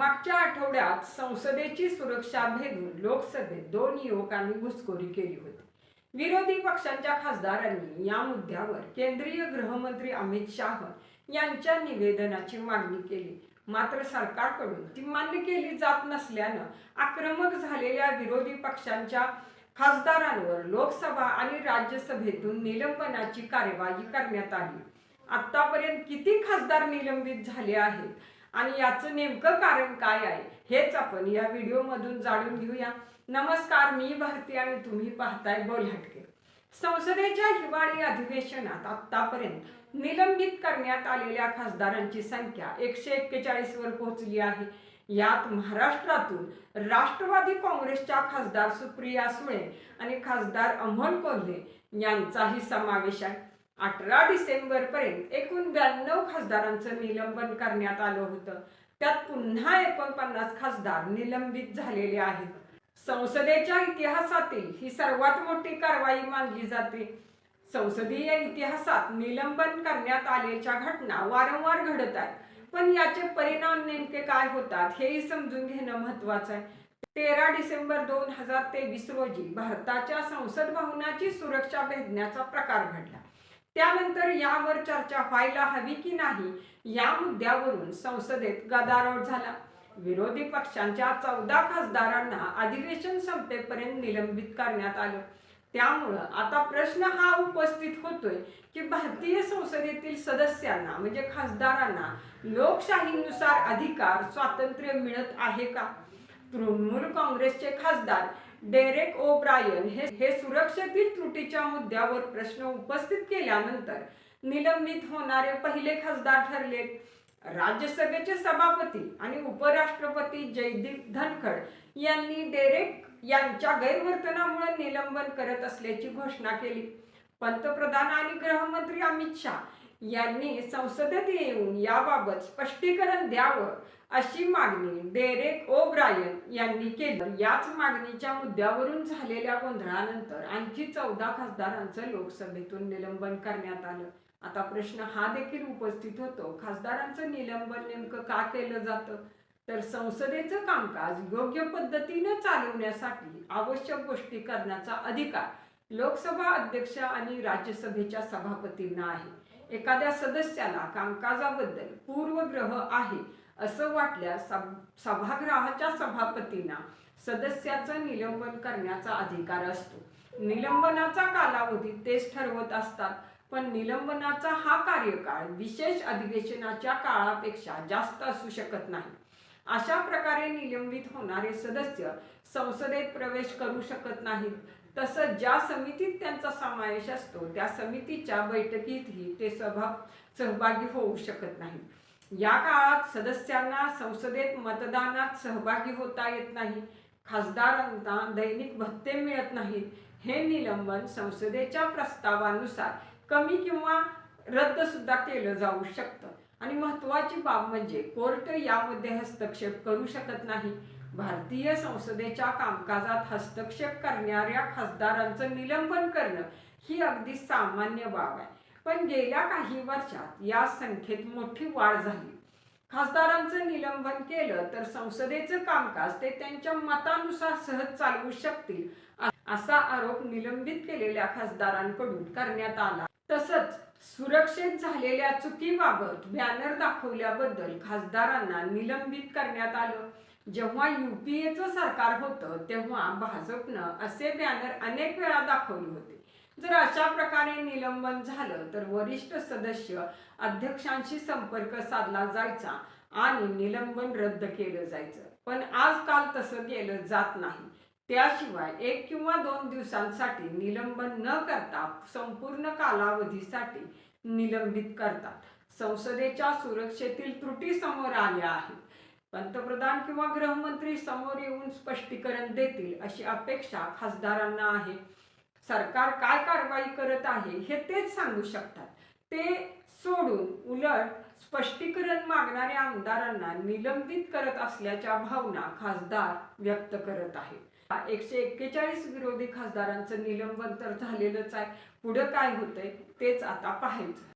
मागच्या आठवड्यात संसदेची सुरक्षा भेदून लोकसभेत दोन युवकांनी घुसखोरी केली होती. विरोधी पक्षांच्या खासदारांनी या मुद्द्यावर केंद्रीय गृहमंत्री अमित शाह यांच्या निवेदनाची मागणी केली. मात्र सरकारकडून ती मान्य केली जात नसल्यानं आक्रमक झालेल्या विरोधी पक्षांच्या खासदारांवर लोकसभा आणि राज्यसभेतून निलंबनाची कार्यवाही करण्यात आली. आतापर्यंत किती खासदार निलंबित झाले आहेत? आणि याचं नेमकं कारण काय आहे हेच आपण या व्हिडिओमधून जाणून घेऊया. नमस्कार मी भारती आणि तुम्ही पाहताय बोलहटके संसदेच्या हिवाळी अधिवेशनात आतापर्यंत निलंबित करण्यात आलेल्या खासदारांची संख्या एकशे एक्केचाळीस वर पोहोचली आहे. यात महाराष्ट्रातून राष्ट्रवादी काँग्रेसच्या खासदार सुप्रिया सुळे आणि खासदार अमोल कोल्हे यांचाही समावेश आहे. अठरा डिसेंबर पर्यंत एकूण ब्याण्णव खासदारांचं निलंबन करण्यात आलं होतं. त्यात पुन्हा एकोणपन्नास खासदार निलंबित झालेले आहेत. संसदेच्या इतिहासातील ही सर्वात मोठी कारवाई मानली जाते. संसदीय इतिहासात निलंबन करण्यात आलेल्या घटना वारंवार घडत आहेत. पण याचे परिणाम नेमके काय होतात हेही समजून घेणं महत्वाचं आहे. तेरा डिसेंबर दोन हजार तेवीस रोजी भारताच्या संसद भवनाची सुरक्षा भेदण्याचा प्रकार घडला. त्यानंतर यावर चर्चा व्हायला हवी की नाही या मुद्द्यावरून संसदेत गदारोळ झाला. विरोधी पक्षांच्या चौदा खासदारांना अधिवेशन संपेपर्यंत निलंबित करण्यात आलं. त्यामुळं आता प्रश्न हा उपस्थित होतोय की भारतीय संसदेतील सदस्यांना म्हणजे खासदारांना लोकशाहीनुसार अधिकार स्वातंत्र्य मिळत आहे का? तृणमूल काँग्रेसचे खासदार डेरेक ओ ब्रायन हे हे सुरक्षेतील त्रुटीच्या मुद्द्यावर प्रश्न उपस्थित केल्यानंतर निलंबित होणारे पहिले खासदार ठरले. राज्यसभेचे सभापती आणि उपराष्ट्रपती जयदीप धनखड यांनी डेरेक यांच्या गैरवर्तनामुळे निलंबन करत असल्याची घोषणा केली. पंतप्रधान आणि गृहमंत्री अमित शाह यांनी संसदेत येऊन याबाबत स्पष्टीकरण द्यावं अशी मागणी डेरेक ओ ब्रायन यांनी केली. याच मागणीच्या मुद्द्यावरून झालेल्या गोंधळानंतर आणखी चौदा खासदारांचं लोकसभेतून निलंबन करण्यात आलं. आता प्रश्न हा देखील उपस्थित होतो खासदारांचं निलंबन नेमकं का केलं जातं? तर संसदेचं कामकाज योग्य पद्धतीने चालवण्यासाठी आवश्यक गोष्टी करण्याचा अधिकार लोकसभा अध्यक्ष आणि राज्यसभेच्या सभापतींना आहे. एखाद्या सदस्याला कामकाजाबद्दल पूर्वग्रह आहे असं वाटल्यास सभागृहाच्या सभापतींना सदस्याचं निलंबन करण्याचा अधिकार असतो. निलंबनाचा कालावधी तेच ठरवत असतात पण निलंबनाचा हा कार्यकाळ विशेष अधिवेशनाच्या काळापेक्षा जास्त असू शकत नाही. अशा प्रकारे निलंबित होणारे सदस्य संसदेत प्रवेश करू शकत नाहीत तसं ज्या समितीत त्यांचा समावेश असतो त्या समितीच्या बैठकीतही ते सभा सहभागी होऊ शकत नाही या काळात सदस्यांना संसदेत मतदानात सहभागी होता येत नाही खासदारांना दैनिक भत्ते मिळत नाहीत हे निलंबन संसदेच्या प्रस्तावानुसार कमी किंवा रद्द सुद्धा केलं जाऊ शकतं. आणि महत्वाची बाब म्हणजे कोर्ट यामध्ये हस्तक्षेप करू शकत नाही भारतीय संसदेच्या कामकाजात हस्तक्षेप करणाऱ्या खासदारांचं निलंबन करणं ही अगदी सामान्य बाब आहे. पण गेल्या काही वर्षात या संख्येत मोठी वाढ झाली. खासदारांचं निलंबन केलं तर संसदेचं कामकाज ते त्यांच्या मतानुसार सहज चालवू शकतील असा आरोप निलंबित केलेल्या खासदारांकडून करण्यात आला. तसंच सुरक्षित झालेल्या चुकीबाबत बॅनर दाखवल्याबद्दल खासदारांना निलंबित करण्यात आलं. जेव्हा युपीएचं सरकार होतं तेव्हा भाजपनं असे बॅनर अनेक वेळा दाखवले होते. जर अशा प्रकारे निलंबन झालं तर वरिष्ठ सदस्य अध्यक्षांशी संपर्क साधला जायचा आणि निलंबन रद्द केलं जायचं. पण आजकाल तसं केलं जात नाही. त्याशिवाय एक किंवा दोन दिवसांसाठी निलंबन न करता संपूर्ण कालावधीसाठी निलंबित करतात. संसदेच्या सुरक्षेतील त्रुटी समोर आल्या आहेत. पंतप्रधान किंवा गृहमंत्री समोर येऊन स्पष्टीकरण देतील अशी अपेक्षा खासदारांना आहे. सरकार काय कारवाई करत आहे हे तेच सांगू शकतात. ते सोडून उलट स्पष्टीकरण मागणाऱ्या आमदारांना निलंबित करत असल्याच्या भावना खासदार व्यक्त करत आहेत. एकशे एक्केचाळीस विरोधी खासदारांचं निलंबन तर झालेलंच आहे. पुढं काय होतंय तेच आता पाहायचं.